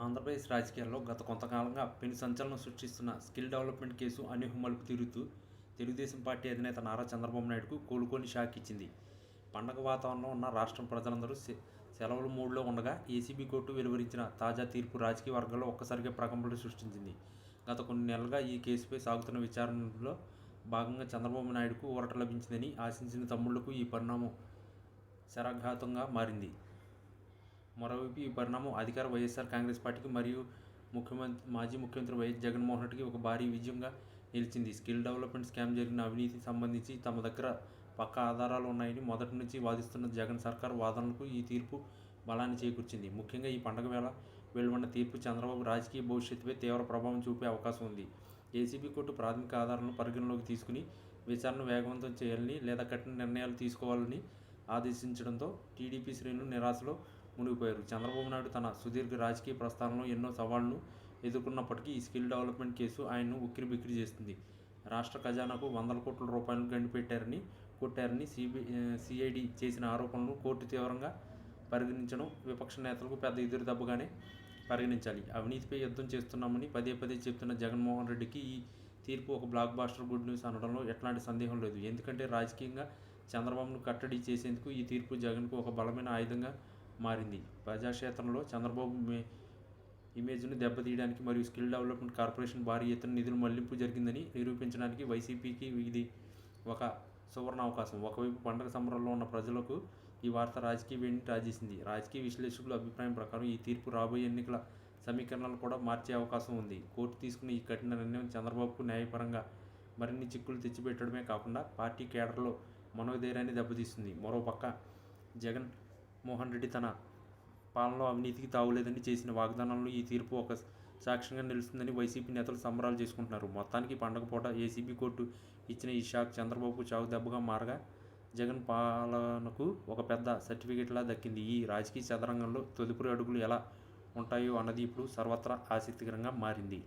ఆంధ్రప్రదేశ్ రాజకీయాల్లో గత కొంతకాలంగా పెను సంచలనం సృష్టిస్తున్న స్కిల్ డెవలప్మెంట్ కేసు అనూహ్య మలుపు తిరుగుతూ తెలుగుదేశం పార్టీ అధినేత నారా చంద్రబాబు నాయుడుకు కోలుకొని షాక్ ఇచ్చింది. పండగ వాతావరణంలో ఉన్న రాష్ట్రం ప్రజలందరూ సె- సెలవుల మూడ్లో ఉండగా ఏసీబీ కోర్టు వెలువరించిన తాజా తీర్పు రాజకీయ వర్గాల్లో ఒక్కసారిగా ప్రకంపనలు సృష్టించింది. గత కొన్ని నెలలుగా ఈ కేసుపై సాగుతున్న విచారణలో భాగంగా చంద్రబాబు నాయుడుకు ఊరట లభించిందని ఆశించిన తమ్ముళ్ళకు ఈ పరిణామం శరాఘాతంగా మారింది. మరోవైపు ఈ పరిణామం అధికార వైఎస్ఆర్ కాంగ్రెస్ పార్టీకి మరియు ముఖ్యమంత్రి మాజీ ముఖ్యమంత్రి వైఎస్ జగన్మోహన్ రెడ్డికి ఒక భారీ విజయంగా నిలిచింది. స్కిల్ డెవలప్మెంట్ స్కామ్ జరిగిన అవినీతికి సంబంధించి తమ దగ్గర పక్కా ఆధారాలు ఉన్నాయని మొదటి నుంచి వాదిస్తున్న జగన్ సర్కార్ వాదనలకు ఈ తీర్పు బలాన్ని చేకూర్చింది. ముఖ్యంగా ఈ పండగ వేళ వెలువడిన తీర్పు చంద్రబాబు రాజకీయ భవిష్యత్తుపై తీవ్ర ప్రభావం చూపే అవకాశం ఉంది. ఏసీబీ కోర్టు ప్రాథమిక ఆధారాలను పరిగణలోకి తీసుకుని విచారణ వేగవంతం చేయాలని లేదా కఠిన నిర్ణయాలు తీసుకోవాలని ఆదేశించడంతో టీడీపీ శ్రేణులు నిరాశలో మునిగిపోయారు. చంద్రబాబు నాయుడు తన సుదీర్ఘ రాజకీయ ప్రస్థానంలో ఎన్నో సవాళ్ళను ఎదుర్కొన్నప్పటికీ ఈ స్కిల్ డెవలప్మెంట్ కేసు ఆయన్ను ఉక్కిరి బిక్కిరి చేస్తుంది రాష్ట్ర ఖజానాకు వందల కోట్ల రూపాయలు గండిపెట్టారని కొట్టారని సిబి సిఐడి చేసిన ఆరోపణలను కోర్టు తీవ్రంగా పరిగణించడం విపక్ష నేతలకు పెద్ద ఎదురు దెబ్బగానే పరిగణించాలి. అవినీతిపై యుద్ధం చేస్తున్నామని పదే పదే చెప్తున్న జగన్మోహన్ రెడ్డికి ఈ తీర్పు ఒక బ్లాక్ బాస్టర్ గుడ్ న్యూస్ అనడంలో ఎట్లాంటి సందేహం లేదు. ఎందుకంటే రాజకీయంగా చంద్రబాబును కట్టడి చేసేందుకు ఈ తీర్పు జగన్కు ఒక బలమైన ఆయుధంగా మారింది. ప్రజాక్షేత్రంలో చంద్రబాబు మే ఇమేజ్ను దెబ్బతీయడానికి మరియు స్కిల్ డెవలప్మెంట్ కార్పొరేషన్ భారీ ఎత్తున నిధుల మళ్ళింపు జరిగిందని నిరూపించడానికి వైసీపీకి ఇది ఒక సువర్ణ అవకాశం. ఒకవైపు పండగ సంబరంలో ఉన్న ప్రజలకు ఈ వార్త రాజకీయ వేడిని రాజేసింది రాజకీయ విశ్లేషకుల అభిప్రాయం ప్రకారం ఈ తీర్పు రాబోయే ఎన్నికల సమీకరణలు కూడా మార్చే అవకాశం ఉంది. కోర్టు తీసుకున్న ఈ కఠిన నిర్ణయం చంద్రబాబుకు న్యాయపరంగా మరిన్ని చిక్కులు తెచ్చిపెట్టడమే కాకుండా పార్టీ కేడర్లో మనోధైర్యాన్ని దెబ్బతీస్తుంది. మరోపక్క జగన్ మోహన్ రెడ్డి తన పాలనలో అవినీతికి తావులేదని చేసిన వాగ్దానాలను ఈ తీర్పు ఒక సాక్ష్యంగా నిలుస్తుందని వైసీపీ నేతలు సంబరాలు చేసుకుంటున్నారు. మొత్తానికి పండగ పూట ఏసీబీ కోర్టు ఇచ్చిన ఈ షాక్ చంద్రబాబు చావు దెబ్బగా మారగా జగన్ పాలనకు ఒక పెద్ద సర్టిఫికెట్లా దక్కింది. ఈ రాజకీయ చదరంగంలో తదుపరి అడుగులు ఎలా ఉంటాయో అన్నది ఇప్పుడు సర్వత్రా ఆసక్తికరంగా మారింది.